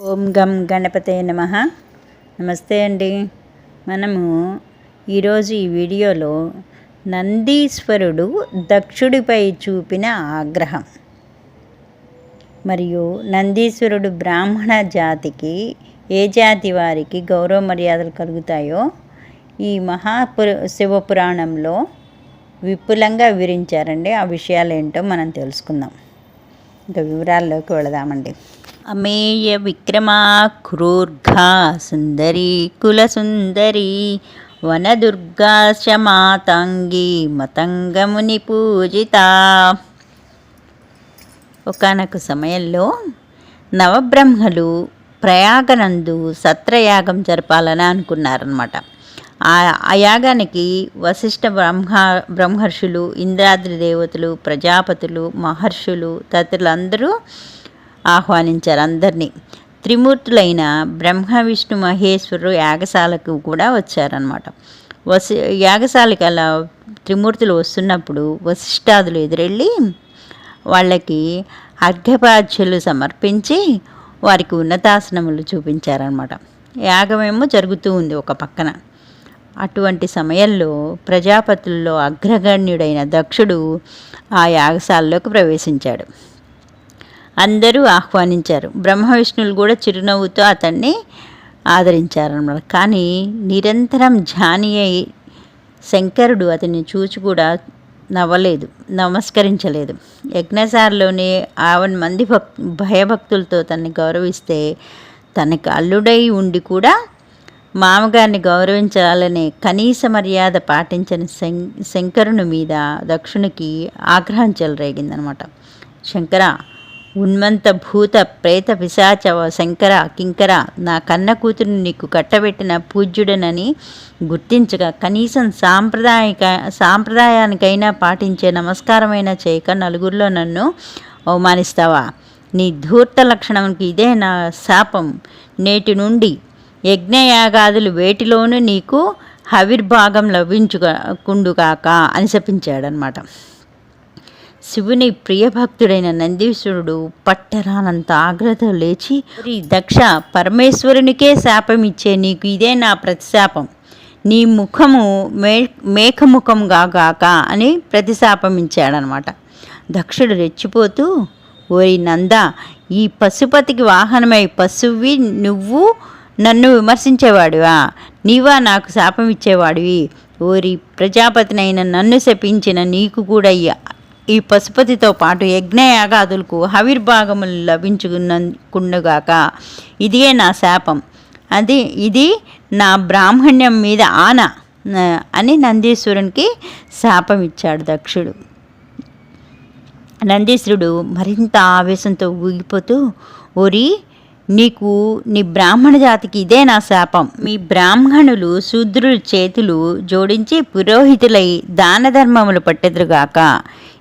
ఓం గం గణపతే నమ. నమస్తే అండి. మనము ఈరోజు ఈ వీడియోలో నందీశ్వరుడు దక్షుడిపై చూపిన ఆగ్రహం. మరియు నందీశ్వరుడు బ్రాహ్మణ జాతికి ఏ జాతి వారికి గౌరవ మర్యాదలు కలుగుతాయో ఈ మహాపుర శివపురాణంలో విపులంగా వివరించారండి. ఆ విషయాలు ఏంటో మనం తెలుసుకుందాం. ఇంకా వివరాల్లోకి వెళదామండి. అమేయ విక్రమా క్రూర్ఘా సుందరి కులసుందరి వనదుర్గాశ మాతాంగి మతంగముని పూజిత. ఒకనొక సమయంలో నవబ్రహ్మలు ప్రయాగనందు సత్రయాగం జరపాలని అనుకున్నారనమాట ఆ యాగానికి వశిష్ఠ బ్రహ్మ బ్రహ్మర్షులు ఇంద్రాద్రి దేవతలు ప్రజాపతులు మహర్షులు తదితరులందరూ ఆహ్వానించారు అందరినీ. త్రిమూర్తులైన బ్రహ్మ విష్ణు మహేశ్వరు యాగశాలకు కూడా వచ్చారనమాట వసి యాగశాలకి అలా త్రిమూర్తులు వస్తున్నప్పుడు వశిష్ఠాదులు ఎదురెళ్ళి వాళ్ళకి అర్ఘ్యపాధ్యులు సమర్పించి వారికి ఉన్నతాసనములు చూపించారనమాట యాగమేమో జరుగుతూ ఉంది ఒక పక్కన. అటువంటి సమయంలో ప్రజాపతుల్లో అగ్రగణ్యుడైన దక్షుడు ఆ యాగశాలలోకి ప్రవేశించాడు. అందరూ ఆహ్వానించారు. బ్రహ్మ విష్ణువులు కూడా చిరునవ్వుతో అతన్ని ఆదరించారన్నమాట. కానీ నిరంతరం ధ్యాని అయి శంకరుడు అతన్ని చూచి కూడా నవ్వలేదు నమస్కరించలేదు. యజ్ఞసారిలోనే ఆవన్ మంది భక్ భయభక్తులతో తనని గౌరవిస్తే తనకి అల్లుడై ఉండి కూడా మామగారిని గౌరవించాలనే కనీస మర్యాద పాటించని శం శంకరుని మీద దక్షునికి ఆగ్రహం చెలరేగిందనమాట శంకర ఉన్మంత భూత ప్రేత పిశాచ శంకర కింకర నా కన్న కూతురు నీకు కట్టబెట్టిన పూజ్యుడనని గుర్తించగా కనీసం సాంప్రదాయక సాంప్రదాయానికైనా పాటించే నమస్కారమైనా చేయక నలుగురిలో నన్ను అవమానిస్తావా? నీ ధూర్త లక్షణంకి ఇదే నా శాపం. నేటి నుండి యజ్ఞయాగాదులు వేటిలోనూ నీకు హవిర్భాగం లభించుకుండుగాక అని శపించాడనమాట. శివుని ప్రియభక్తుడైన నందీశ్వరుడు పట్టరానంత ఆగ్రత లేచి దక్ష పరమేశ్వరునికే శాపం ఇచ్చే నీకు ఇదే నా ప్రతిశాపం. నీ ముఖము మే మేఘముఖంగా గాక అని ప్రతిశాపం ఇచ్చాడనమాట దక్షుడు రెచ్చిపోతూ ఓరి నంద ఈ పశుపతికి వాహనమై పశువి నువ్వు నన్ను విమర్శించేవాడివా? నీవా నాకు శాపం ఇచ్చేవాడివి ఓరి ప్రజాపతినైన నన్ను శపించిన నీకు కూడా ఈ ఈ పశుపతితో పాటు యజ్ఞయాగాదులకు హవిర్భాగములు లభించుకున్నకుండుగాక ఇదే నా శాపం. అది ఇది నా బ్రాహ్మణ్యం మీద ఆన అని నందీశ్వరునికి శాపం ఇచ్చాడు దక్షుడు. నందీశ్వరుడు మరింత ఆవేశంతో ఊగిపోతూ ఓరి నీకు నీ బ్రాహ్మణ జాతికి ఇదే నా శాపం. మీ బ్రాహ్మణులు శూద్రుల చేతులు జోడించి పురోహితులై దాన ధర్మములు పట్టెదురుగాక.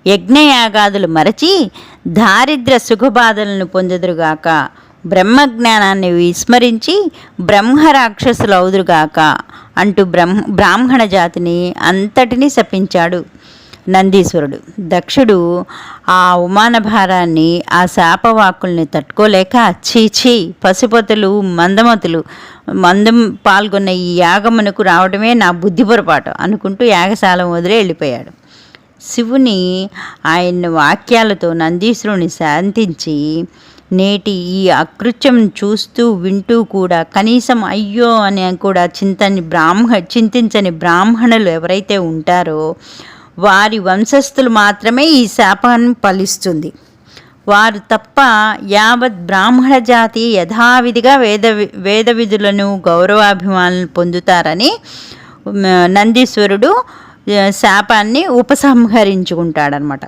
యజ్ఞయాగాదులు మరచి దారిద్ర సుఖబాధలను పొందుదురుగాక. బ్రహ్మజ్ఞానాన్ని విస్మరించి బ్రహ్మరాక్షసులు అవుదురుగాక అంటూ బ్రహ్మ బ్రాహ్మణ జాతిని అంతటినీ శపించాడు నందీశ్వరుడు. దక్షుడు ఆ ఉమాన భారాన్ని ఆ శాపవాకుల్ని తట్టుకోలేక చీచీ పశుపతులు మందమతులు మందం పాల్గొన్న ఈ యాగమునకు రావడమే నా బుద్ధి పొరపాటు అనుకుంటూ యాగశాలం వదిలే వెళ్ళిపోయాడు. శివుని ఆయన వాక్యాలతో నందీశ్వరుని శాంతించి నేటి ఈ అకృత్యం చూస్తూ వింటూ కూడా కనీసం అయ్యో అని కూడా చింతని బ్రాహ్మ చింతించని బ్రాహ్మణులు ఎవరైతే ఉంటారో వారి వంశస్థులు మాత్రమే ఈ శాపాన్ని ఫలిస్తుంది. వారు తప్ప యావత్ బ్రాహ్మణ జాతి యథావిధిగా వేద వేద విధులను గౌరవాభిమానులు పొందుతారని నందీశ్వరుడు శాపాన్ని ఉపసంహరించుకుంటాడనమాట.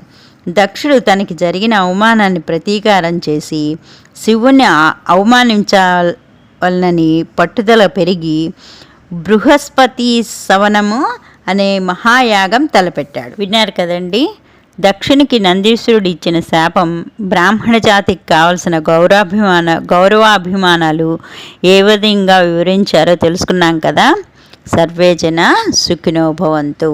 దక్షుడు తనకి జరిగిన అవమానాన్ని ప్రతీకారం చేసి శివుణ్ణి అవమానించాలని పట్టుదల పెరిగి బృహస్పతి సవనము అనే మహాయాగం తలపెట్టాడు. విన్నారు కదండి? దక్షిణకి నందీశ్వరుడు ఇచ్చిన శాపం బ్రాహ్మణ జాతికి కావలసిన గౌరవాభిమాన గౌరవాభిమానాలు ఏ విధంగా వివరించారో తెలుసుకున్నాం కదా? సర్వేజన సుఖినోభవంతు